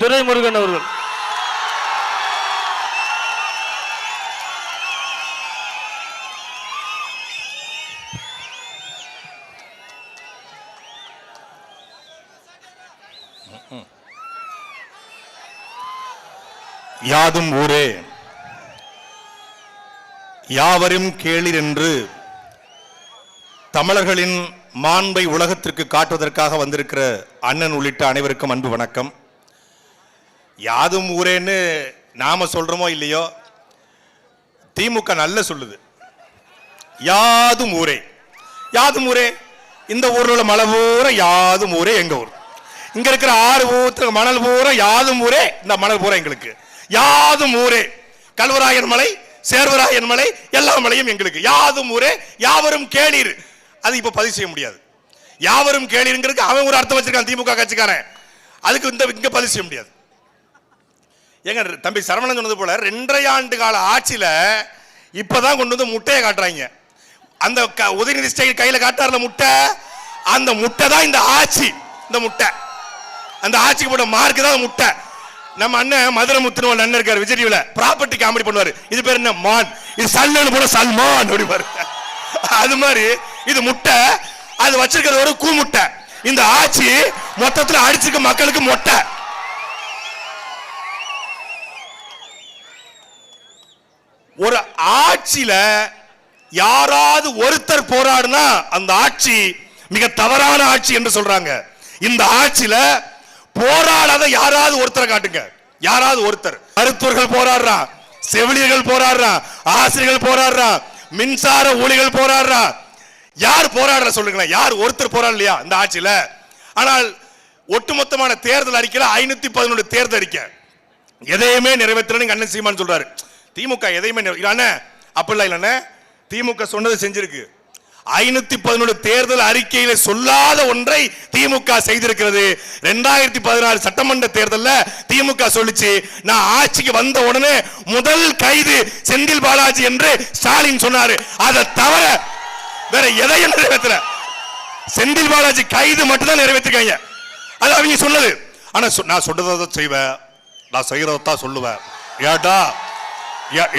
துரைமுருகன் அவர்கள். யாதும் ஊரே யாவரும் கேளிர் என்று தமிழர்களின் மாண்பை உலகத்திற்கு காட்டுவதற்காக வந்திருக்கிற அண்ணன் உள்ளிட்ட அனைவருக்கும் அன்பு வணக்கம். யாதும் ஊரேன்னு நாம சொல்றோமோ இல்லையோ? திமுக நல்ல சொல்லுது. யாதும் ஊரே. யாதும் ஊரே? இந்த ஊர்ல உள்ள மலை பூரா யாதும் ஊரே எங்க ஊர்? இங்க இருக்கிற ஆறு ஊத்து மணல் பூரா யாதும் ஊரே? இந்த மணல் பூரா எங்களுக்கு. யாதும் ஊரே. கல்வராயன் மலை சேர்வராயன் மலை எல்லா மலையும் எங்களுக்கு. யாதும் ஊரே யாவரும் கேளீர். அது இப்ப பதிவு செய்ய முடியாது. யாவரும் கேளீருங்கிறதுக்கு அவன் ஒரு அர்த்தம் வச்சிருக்கான் திமுக கட்சிக்காரன். அதுக்கு இந்த இங்க பதிவு செய்ய முடியாது. ஏங்க தம்பி சரவணன் சொன்னது போல ரெண்டரை ஆண்டு கால ஆட்சியில் இப்போதான் கொண்டு வந்து முட்டையை காட்டுறாங்க. அந்த க- உதயநிதி ஸ்டைல் கையில் காட்டாருல முட்டை? அந்த முட்டை தான் இந்த ஆட்சி இந்த முட்டை. அந்த ஆட்சிக்கு போட்ட மார்க் தான் முட்டை. நம்ம அண்ணன் மதுரை முத்துன்னு ஒரு அண்ணன் இருக்காரு விஜய் டிவில. ப்ராப்பர்ட்டி காமெடி பண்ணுவாரு. இது பேர் என்ன? மான். இது சல்லுன்னு போட சல்மான் அப்படிப்பாரு அது மாதிரி இது முட்டை. அது வச்சிருக்கிறது ஒரு கூ முட்டை இந்த ஆட்சி மொத்தத்தில் அடிச்சிருக்க மக்களுக்கு மொட்டை. ஒரு ஆட்சியில யாராவது ஒருத்தர் போராடுனா அந்த ஆட்சி மிக தவறான ஆட்சி என்று சொல்றாங்க. இந்த ஆட்சியில போராடாத யாராவது ஒருத்தரை காட்டுங்க. யாராவது ஒருத்தர். மருத்துவர்கள் போராடுறான் செவிலியர்கள் போராடுறான் ஆசிரியர்கள் போராடுறான் மின்சார ஊழிகள் போராடுறான். யார் போராடுற சொல்லுங்களேன். யார் ஒருத்தர் போராடலையா இந்த ஆட்சியில? ஆனால் ஒட்டுமொத்தமான தேர்தல் அறிக்கையில் ஐநூத்தி பதினொன்று தேர்தல் அறிக்கை. எதையுமே நிறைவேற்றணும் அண்ணன் சீமான் சொல்றாரு. திமுக எதையுமே இல்லைண்ணே இல்ல அப்படிலாம் இல்லைண்ணே திமுக சொன்னது செஞ்சிருக்கு. ஐநூத்தி பதினொன்று தேர்தல் அறிக்கையில சொல்லாத ஒன்றை திமுக செய்திருக்கிறது. ரெண்டாயிரத்தி பதினாறு சட்டமன்ற தேர்தலில் திமுக சொல்லுச்சு நான் ஆட்சிக்கு வந்த உடனே முதல் கைது செந்தில் பாலாஜி என்று ஸ்டாலின் சொன்னாரு. அதை தவிர வேற எதையும் நிறைவேற்றல. செந்தில் பாலாஜி கைது மட்டும் தான் நிறைவேற்றிருக்காங்க. அது அவங்க சொன்னது. ஆனா சொ- நான் சொல்றதை செய்வேன். நான் செய்யறதை தான் சொல்லுவேன். ஏட்டா ஏ-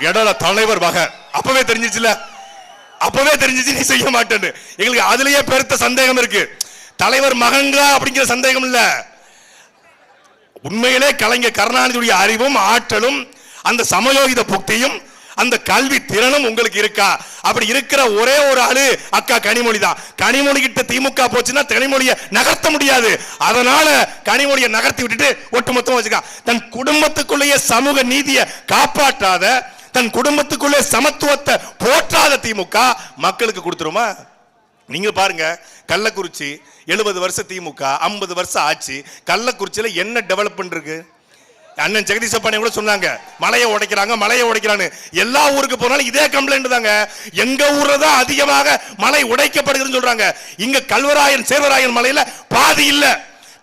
எடல தலைவர் வகை அப்பவே தெரிஞ்சிச்சுல? அப்பவே தெரிஞ்சிச்சு நீ செய்ய மாட்டேன்னு. எங்களுக்கு அதுலயே பெருத்த சந்தேகம் இருக்கு. தலைவர் மகங்களா அப்படிங்கிற சந்தேகம் இல்ல. உண்மையிலே கலைஞர் கருணாநிதியுடைய அறிவும் ஆற்றலும் அந்த சமயோகித புக்தியும் அந்த கல்வி திறனும் உங்களுக்கு இருக்கா? அப்படி இருக்கிற ஒரே ஒரு ஆளு அக்கா கனிமொழி தான். கனிமொழி கிட்ட திமுக போச்சுன்னா கனிமொழியை நகர்த்த முடியாது. அதனால கனிமொழியை நகர்த்தி விட்டுட்டு ஒட்டுமொத்தம் வச்சுக்கா. தன் குடும்பத்துக்குள்ளேயே சமூக நீதியை காப்பாற்றாத தன் குடும்பத்துக்குள்ளே சமத்துவத்தை போற்றாத திமுக மக்களுக்கு கொடுத்துருமா? நீங்க பாருங்க கள்ளக்குறிச்சி எழுபது வருஷம் திமுக ஐம்பது வருஷம் ஆச்சு கள்ளக்குறிச்சியில் என்ன டெவலப்மெண்ட் இருக்குது அண்ணன் ஜெகதீசப்பாணி கூட சொன்னாங்க மலையை உடைக்கிறாங்க மலையை உடைக்கிறான்னு. எல்லா ஊருக்கு போனாலும் இதே கம்ப்ளைண்ட் தாங்க. எங்க ஊர்ல தான் அதிகமாக மலை உடைக்கப்படுகிறதுன்னு சொல்றாங்க. இங்க கல்வராயன் சேர்வராயன் மலையில பாதி இல்ல.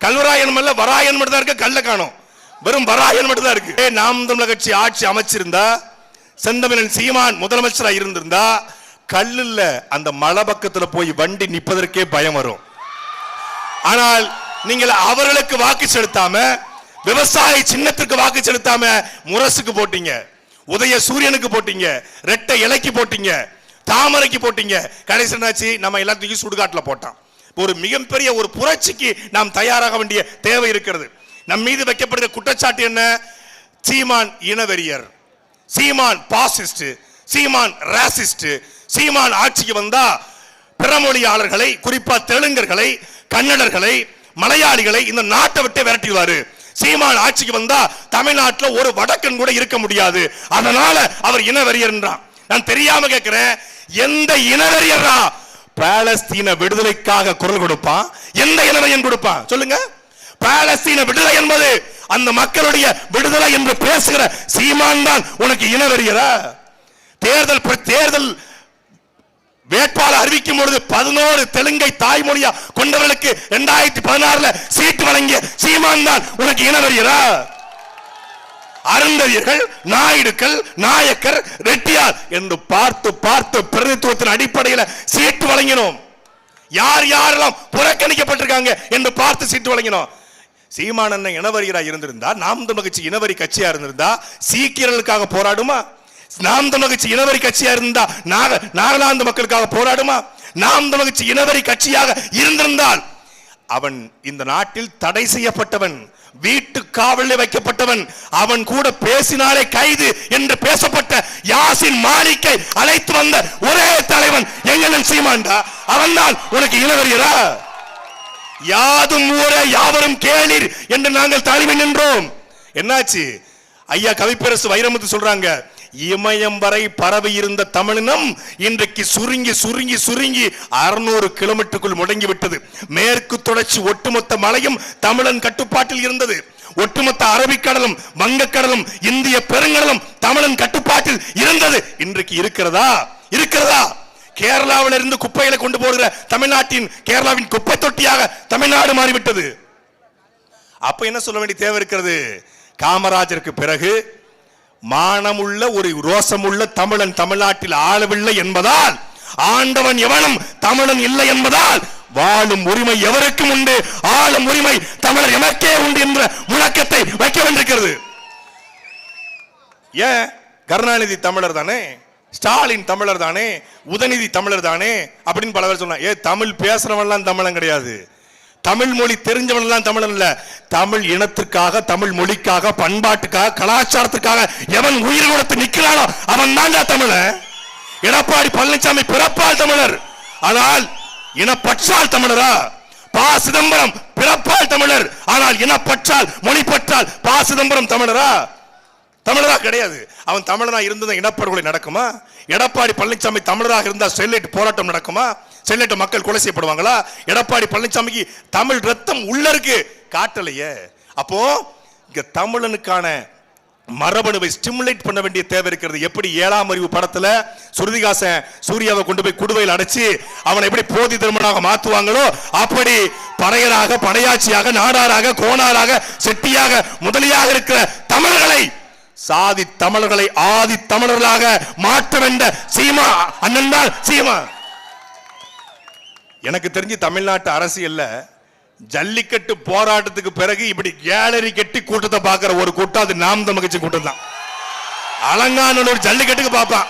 கல்வராயன் மலையில வராயன் மட்டும் தான் இருக்கு கல்ல காணும். வெறும் வராயன் மட்டும் தான் இருக்கு. ஏ, நாம் தமிழக கட்சி ஆட்சி அமைச்சிருந்தா செந்தமிழன் சீமான் முதலமைச்சரா இருந்திருந்தா கல்லுல அந்த மலை பக்கத்துல போய் வண்டி நிற்பதற்கே பயம் வரும். ஆனால் நீங்கள் அவர்களுக்கு வாக்கு செலுத்தாம விவசாய சின்னத்திற்கு வாக்கு செலுத்தாம முரசுக்கு போட்டீங்க. உதய சூரியனுக்கு போட்டீங்க. ரெட்டை இலைக்கு போட்டீங்க. தாமரைக்கு போட்டீங்க. கடைசி என்னாச்சு? நம்ம எல்லாத்தையும் சுடுகாட்டில் போட்டான். ஒரு மிகப்பெரிய ஒரு புரட்சிக்கு நாம் தயாராக வேண்டிய தேவை இருக்கிறது. நம் மீது வைக்கப்படுகிற குற்றச்சாட்டு என்ன? சீமான் இனவெறியர். சீமான் பாசிஸ்ட். சீமான் ராசிஸ்ட் சீமான் ஆட்சிக்கு வந்தா பிறமொழியாளர்களை குறிப்பா தெலுங்கர்களை கன்னடர்களை மலையாளிகளை இந்த நாட்டை விட்டு விரட்டிடுவாரு. சீமான் ஆட்சிக்கு வந்தா தமிழ்நாட்டுல ஒரு வடக்கன் கூட இருக்க முடியாது. அதனால அவர் இனவெறியர்ன்றான் நான் தெரியாம கேட்கிறேன் எந்த இனவெறியரா? பாலஸ்தீன விடுதலைக்காக குரல் கொடுப்பான். எந்த இனவெறியன் கொடுப்பான்? சொல்லுங்க. பாலஸ்தீன விடுதலை என்பது அந்த மக்களுடைய விடுதலை என்று பேசுகிற சீமான் தான் உனக்கு இனவெறியரா? தேர்தல் தேர்தல் வேட்பாளர் அறிவிக்கும் பொழுது பதினோரு தெலுங்கை தாய்மொழியா கொண்டவர்களுக்கு இரண்டாயிரத்தி பதினாறுல சீட்டு வழங்கிய சீமான் தான் உனக்கு இனவரியரா அருந்ததியர்கள் நாயுடுக்கள் நாயக்கர் ரெட்டியார் என்று பார்த்து பார்த்து பிரதித்துவத்தின் அடிப்படையில் சீட்டு வழங்கினோம். யார் யாரெல்லாம் புறக்கணிக்கப்பட்டிருக்காங்க என்று பார்த்து சீட்டு வழங்கினோம். சீமானண்ணன் இனவரியராக இருந்திருந்தா நாம் தமிழ் கட்சி இனவரி கட்சியா இருந்திருந்தா சீக்கியர்களுக்காக போராடுமா? நாம் தமிழகச்சி இனவரி கட்சியா இருந்தா நாக நாகாலாந்து மக்களுக்காக போராடுமா? நாம் தமிழகச்சி இனவரி கட்சியாக இருந்திருந்தால் அவன் இந்த நாட்டில் தடை செய்யப்பட்டவன் வீட்டு காவலில் வைக்கப்பட்டவன் அவன் கூட பேசினாலே கைது என்று பேசப்பட்ட யாசின் மாலிக்கை அழைத்து வந்த ஒரே தலைவன் எங்கனன் சீமான்டா. அவன்தான் உனக்கு இளவரியரா யாதும் ஊரே யாவரும் கேளீர் என்று நாங்கள் தலைமை நின்றோம். என்னாச்சு? ஐயா கவிப்பரசு வைரமுத்து சொல்றாங்க இமயம் வரை பரவி இருந்த தமிழினம் இன்றைக்கு சுருங்கி சுருங்கி சுருங்கி அறுநூறு கிலோமீட்டருக்குள் முடங்கி விட்டது மேற்கு தொடர்ச்சி ஒட்டுமொத்த மலையும் தமிழன் கட்டுப்பாட்டில் இருந்தது. ஒட்டுமொத்த அரபிக்கடலும் வங்கக்கடலும் இந்திய பெருங்கடலும் தமிழன் கட்டுப்பாட்டில் இருந்தது. இன்றைக்கு இருக்கிறதா? இருக்கிறதா? கேரளாவில் இருந்து குப்பைகளை கொண்டு போடுகிற தமிழ்நாட்டின் கேரளாவின் குப்பை தொட்டியாக தமிழ்நாடு மாறிவிட்டது. அப்ப என்ன சொல்ல வேண்டிய தேவை இருக்கிறது? காமராஜருக்கு பிறகு மானமுள்ள ஒரு ரோசமுள்ள தமிழன் தமிழ்நாட்டில் ஆளவில்லை என்பதால் ஆண்டவன் எவனும் தமிழன் இல்லை என்பதால் வாழும் உரிமை எவருக்கும் உண்டு ஆளும் உரிமை தமிழர் எமக்கே உண்டு என்ற முழக்கத்தை வைக்க வேண்டியிருக்கிறது. ஏன்? கருணாநிதி தமிழர் தானே? ஸ்டாலின் தமிழர் தானே? உதநிதி தமிழர் தானே? அப்படின்னு பல பேர் சொன்னாங்க ஏ தமிழ் பேசுறவன்லாம் தமிழன் கிடையாது. தமிழ் மொழி தெரிஞ்சவன் தான் தமிழன் இல்ல. தமிழ் இனத்திற்காக தமிழ் மொழிக்காக பண்பாட்டுக்காக கலாச்சாரத்துக்காக எவன் உயிர் கொடுத்து நிக்கிறானோ அவன் தான்டா தமிழன். எடப்பாடி பழனிசாமி பிறப்பால் தமிழர். ஆனால் இனப்பற்றால் தமிழரா? பா சிதம்பரம் பிறப்பால் தமிழர். ஆனால் இனப்பற்றால் மொழி பற்றால் பா சிதம்பரம் தமிழரா? தமிழரா கிடையாது. அவன் தமிழனா இருந்தது இனப்படுகொலை நடக்குமா? எடப்பாடி பழனிசாமி தமிழராக இருந்தால் ஸ்டெர்லைட் போராட்டம் நடக்குமா? செல்லட்ட மக்கள் கொலை செய்யப்படுவாங்களா? எடப்பாடி பழனிசாமிக்கு தமிழ் ரத்தம் உள்ள இருக்கு. காட்டலையே. அப்போ இங்க தமிழனுக்கான மரபணுவை ஸ்டிமுலேட் பண்ண வேண்டிய தேவை இருக்கிறது. எப்படி ஏழாம் அறிவு படத்துல சுருதிகாசன் சூர்யாவை கொண்டு போய் குடுவையில் அடைச்சு அவனை எப்படி போதி திருமணமாக மாத்துவாங்களோ அப்படி படையராக படையாட்சியாக நாடாராக கோணாராக செட்டியாக முதலியாக இருக்கிற தமிழர்களை சாதி தமிழர்களை ஆதி தமிழர்களாக மாற்ற வேண்ட சீமா அண்ணன் தான் சீமா. எனக்கு தெரிஞ்சு தமிழ்நாட்டு அரசியல்ல ஜல்லிக்கட்டு போராட்டத்துக்கு பிறகு இப்படி கேலரி கட்டி கூட்டத்தை பார்க்கிற ஒரு கூட்டம் அது நாம் தமிழ்ச்சி கூட்டம் தான். அலங்காநல்லூர் ஜல்லிக்கட்டுக்கு பார்ப்பான்.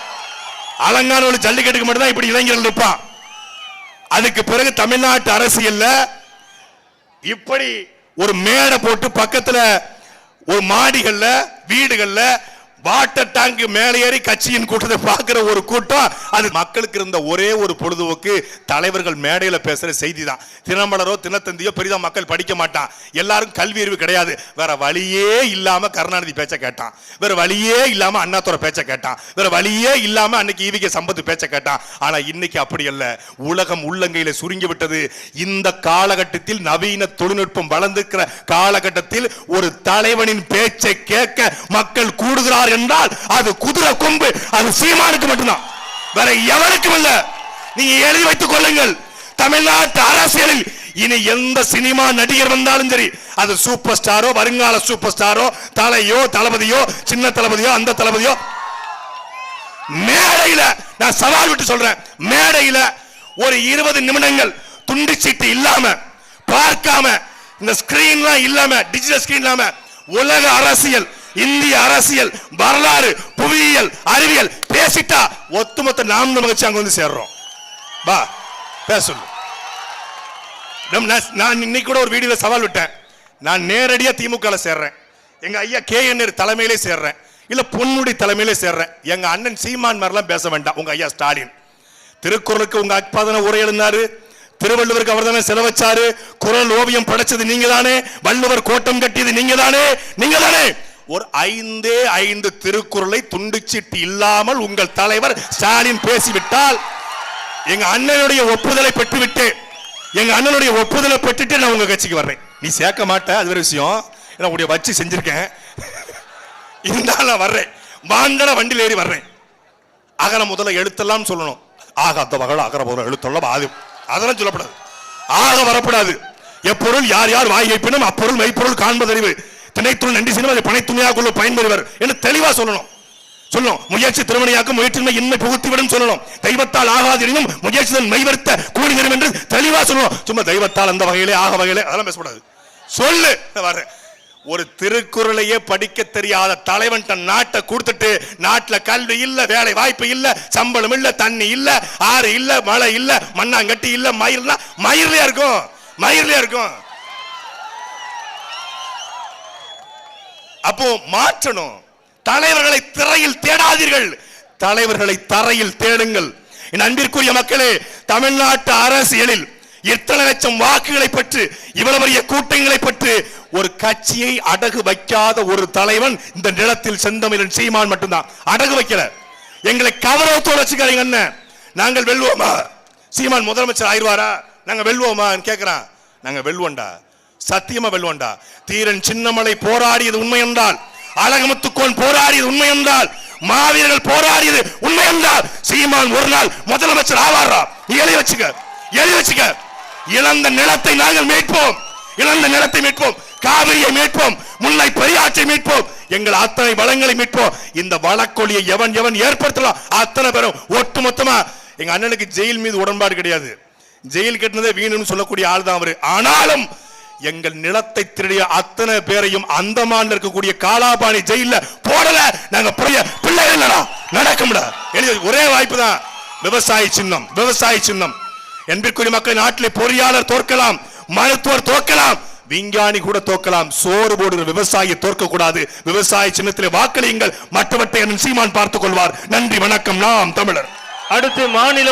அலங்காநல்லூர் ஜல்லிக்கட்டுக்கு மட்டும்தான் இப்படி இளைஞர்கள் இருப்பான் அதுக்கு பிறகு தமிழ்நாட்டு அரசியல்ல இப்படி ஒரு மேடை போட்டு பக்கத்துல ஒரு மாடிகள்ல வீடுகள்ல வாட்டர் டேங்க் மேலே ஏறி கட்சியின் கூட்டத்தை பார்க்கிற ஒரு கூட்டம். அது மக்களுக்கு இருந்த ஒரே ஒரு பொழுதுபோக்கு. தலைவர்கள் மேடையில பேசுற செய்தி தான் தினமலரோ தினத்தந்தியோ பெரிதாக மக்கள் படிக்க மாட்டான். எல்லாரும் கல்வி அறிவு கிடையாது. வேற வழியே இல்லாம கருணாநிதி பேச்ச கேட்டான். வேற வழியே இல்லாம அண்ணாத்துறை பேச்ச கேட்டான். வேற வழியே இல்லாம அன்னைக்கு ஈவிகே சம்பத்து பேச்ச கேட்டான். ஆனா இன்னைக்கு அப்படி அல்ல. உலகம் உள்ளங்கையில சுருங்கி விட்டது. இந்த காலகட்டத்தில் நவீன தொழில்நுட்பம் வளர்ந்துக்கிற காலகட்டத்தில் ஒரு தலைவனின் பேச்சை கேட்க மக்கள் கூடுகிறார்கள். என்றால் அது குதிரை கொம்பு அது சீமானுக்கு மட்டும்தான். வேற எவனுக்கும் இல்ல. நீங்க எழுதி வைத்துக் கொள்ளுங்கள். தமிழ்நாட்டு அரசியலில் இனி எந்த சினிமா நடிகர் வந்தாலும் சரி அது சூப்பர் ஸ்டாரோ வருங்கால சூப்பர் ஸ்டாரோ தலையோ தளபதியோ சின்ன தளபதியோ அந்த தளபதியோ. மேடையில நான் சவால் விட்டு சொல்றேன். மேடையில ஒரு இருபது நிமிடங்கள் துண்டு சீட்டு இல்லாம பார்க்காம இந்த ஸ்கிரீன்லாம் இல்லாம டிஜிட்டல் ஸ்கிரீன் இல்லாம உலக அரசியல் இந்திய அரசியல் வரலாறு புவியியல் அறிவியல் பேசிட்டா ஒத்துமொத்த நாம் நமக்கு அங்க வந்து சேர்றோம். வா பேச சொல்லு. நான் நான் இன்னைக்கு கூட ஒரு வீடியோவில் சவால் விட்டேன். நான் நேரடியாக திமுக சேர்றேன். எங்க ஐயா கே தலைமையிலே சேர்றேன். இல்ல பொன்முடி தலைமையிலே சேர்றேன். எங்க அண்ணன் சீமான் மாதிரிலாம் பேச வேண்டாம். உங்க ஐயா ஸ்டாலின். திருக்குறளுக்கு உங்க அப்பா தானே உரை எழுந்தாரு. திருவள்ளுவருக்கு அவர் தானே செலவச்சாரு குரல் ஓவியம் படைச்சது நீங்க தானே வள்ளுவர் கோட்டம் கட்டியது நீங்க தானே நீங்க தானே ஒரு ஐந்தே ஐந்து திருக்குறளை துண்டுச்சிட்டு இல்லாமல் உங்கள் தலைவர் ஸ்டாலின் பேசிவிட்டால் எங்க அண்ணனுடைய ஒப்புதலை பெற்றுவிட்டு எங்க அண்ணனுடைய ஒப்புதலை பெற்றுட்டு நான் உங்க கட்சிக்கு வர்றேன். நீ சேர்க்க மாட்ட அது ஒரு விஷயம். நான் உடைய வச்சு செஞ்சிருக்கேன். இருந்தாலும் நான் வர்றேன். வாங்கன வண்டியில் ஏறி வர்றேன். அகர முதல்ல எழுத்தெல்லாம் சொல்லணும். ஆக அந்த வகை அகர முதல்ல எழுத்தெல்லாம் ஆது அதெல்லாம் சொல்லப்படாது. ஆக வரப்படாது. எப்பொருள் யார் யார் வாய் வைப்பினும் அப்பொருள் மெய்ப்பொருள் காண்பதறிவு. திணைத்துள் நன்றி சினிமா பனைத்துணையாக உள்ள பயன்பெறுவர் என்று தெளிவா சொல்லணும். சொல்லணும் முயற்சி திருமணியாக்க முயற்சியின்மை இன்மை புகுத்திவிடும் சொல்லணும். தெய்வத்தால் ஆகாதினும் முயற்சி தன் மெய்வர்த்த கூடி வரும் என்று தெளிவா சொல்லணும். சும்மா தெய்வத்தால் அந்த வகையிலே ஆக வகையிலே அதெல்லாம் பேசக்கூடாது. சொல்லு. வர்றேன் ஒரு திருக்குறளையே படிக்க தெரியாத தலைவன் தன் நாட்டை கொடுத்துட்டு நாட்டில் கல்வி இல்ல வேலை வாய்ப்பு இல்ல சம்பளம் இல்ல தண்ணி இல்ல ஆறு இல்ல மழை இல்ல மண்ணாங்கட்டி இல்ல மயிர்னா மயிர்லயா இருக்கும்? மயிர்லயா இருக்கும்? அப்போ மாற்றணும். தலைவர்களை திரையில் தேடாதீர்கள். தலைவர்களை தரையில் தேடுங்கள். என் அன்பிற்குரிய மக்களே தமிழ்நாட்டு அரசியலில் எத்தனை லட்சம் வாக்குகளை பெற்று இவ்வளவு பெரிய கூட்டங்களை பெற்று ஒரு கட்சியை அடகு வைக்காத ஒரு தலைவன் இந்த நிலத்தில் செந்தமிழன் சீமான் மட்டும்தான். அடகு வைக்கல. எங்களை கௌரவத்தோட வச்சுக்காதீங்க என்ன நாங்கள் வெல்வோமா? சீமான் முதலமைச்சர் ஆயிடுவாரா? நாங்க வெல்வோமா கேட்கிறான் நாங்க வெல்வோண்டா சத்தியமா வெல்வோண்டா தீரன் சின்னமலை போராடியது உண்மை என்றால் அழகமுத்துக்கோன் போராடியது உண்மை என்றால் மாவீரர்கள் போராடியது உண்மை என்றால் சீமான் ஒரு நாள் முதலமைச்சர் ஆவாரா? நீ எழுதி வச்சுக்க எழுதி வச்சுக்க. இழந்த நிலத்தை நாங்கள் மீட்போம். இழந்த நிலத்தை மீட்போம். காவிரியை மீட்போம். முல்லை பெரியாற்றை மீட்போம். எங்கள் அத்தனை வளங்களை மீட்போம். இந்த வழக்கொழியை எவன் எவன் ஏற்படுத்தலாம்? அத்தனை பேரும் ஒட்டுமொத்தமா. எங்க அண்ணனுக்கு ஜெயில் மீது உடன்பாடு கிடையாது. ஜெயில் கட்டினதே வீணுன்னு சொல்லக்கூடிய ஆள் தான் அவரு. ஆனாலும் எங்கள் நிலத்தை திருடிய அத்தனை பேரையும் அந்தமான்ல இருக்கக்கூடிய காலாபாணி ஜெயில போடல. நாங்க பிள்ளைய பிள்ளை இல்லடா நடக்கும்டா. ஒரே வாய்ப்பு தான். விவசாய சின்னம் விவசாய சின்னம். என்பிற்குரிய மக்கள் நாட்டிலே பொறியாளர் தோற்கலாம் மருத்துவர் தோற்கலாம் விஞ்ஞானி கூட தோற்கலாம் சோறு போடுகிற விவசாயி தோற்க கூடாது விவசாய சின்னத்திலே வாக்களியுங்கள். மற்றவற்றை சீமான் பார்த்துக் கொள்வார். நன்றி வணக்கம். நாம் தமிழர். அடுத்து மாநில